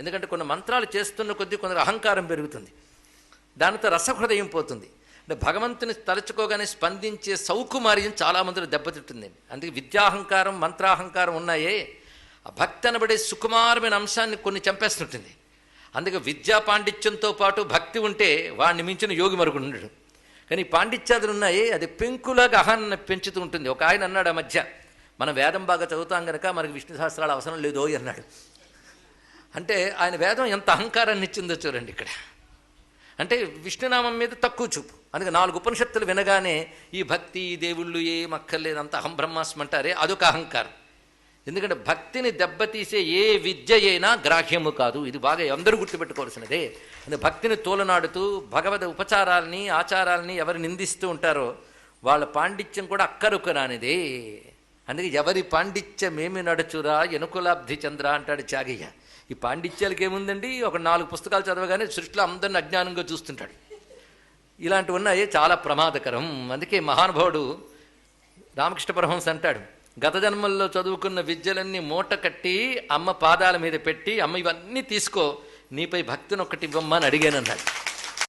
ఎందుకంటే కొన్ని మంత్రాలు చేస్తున్న కొద్దీ కొందరు అహంకారం పెరుగుతుంది. దానితో రసహృదయం పోతుంది. అంటే భగవంతుని తలుచుకోగానే స్పందించే సౌకుమార్యం చాలామందిలో దెబ్బతింటుంది. అందుకే విద్యాహంకారం మంత్రాహంకారం ఉన్నాయే. ఆ భక్తి అనబడే సుకుమారమైన అంశాన్ని కొన్ని చంపేస్తుంటుంది. అందుకే విద్యా పాండిత్యంతో పాటు భక్తి ఉంటే వాడిని మించిన యోగి మరొకడు ఉండడు. కానీ పాండిత్యాదులు ఉన్నాయి అది పెంకులాగా అహాన్ని పెంచుతూ ఉంటుంది. ఒక ఆయన అన్నాడు ఆ మధ్య మనం వేదం బాగా చదువుతాం కనుక మనకి విష్ణు సహస్రాలు అవసరం లేదో అన్నాడు. అంటే ఆయన వేదం ఎంత అహంకారాన్ని ఇచ్చిందో చూడండి ఇక్కడ. అంటే విష్ణునామం మీద తక్కువ చూపు. అందుకే నాలుగు ఉపనిషత్తులు వినగానే ఈ భక్తి దేవుళ్ళు ఏం అక్కర్లేదు అంత అహం బ్రహ్మాస్మి అంటారే అదొక అహంకారం. ఎందుకంటే భక్తిని దెబ్బతీసే ఏ విద్య అయినా గ్రాహ్యము కాదు. ఇది బాగా అందరూ గుర్తుపెట్టుకోవాల్సినదే. అంటే భక్తిని తోలనాడుతూ భగవద్ ఉపచారాలని ఆచారాలని ఎవరు నిందిస్తూ ఉంటారో వాళ్ళ పాండిత్యం కూడా అక్కరుకు రానిదే అందుకే ఎవరి పాండిత్య మేమే నడుచురా ఎనుకులాబ్ధి చంద్ర అంటాడు చాగయ్య. ఈ పాండిత్యాలకి ఏముందండి ఒక నాలుగు పుస్తకాలు చదవగానే సృష్టిలో అందరిని అజ్ఞానంగా చూస్తుంటాడు. ఇలాంటివి ఉన్నాయి చాలా ప్రమాదకరం. అందుకే మహానుభావుడు రామకృష్ణ పరమహంస అంటాడు గత జన్మల్లో చదువుకున్న విద్యలన్నీ మూట కట్టి అమ్మ పాదాల మీద పెట్టి అమ్మ ఇవన్నీ తీసుకో నీపై భక్తిని ఒక్కటి ఇవ్వమ్మని అడిగాను అన్నాడు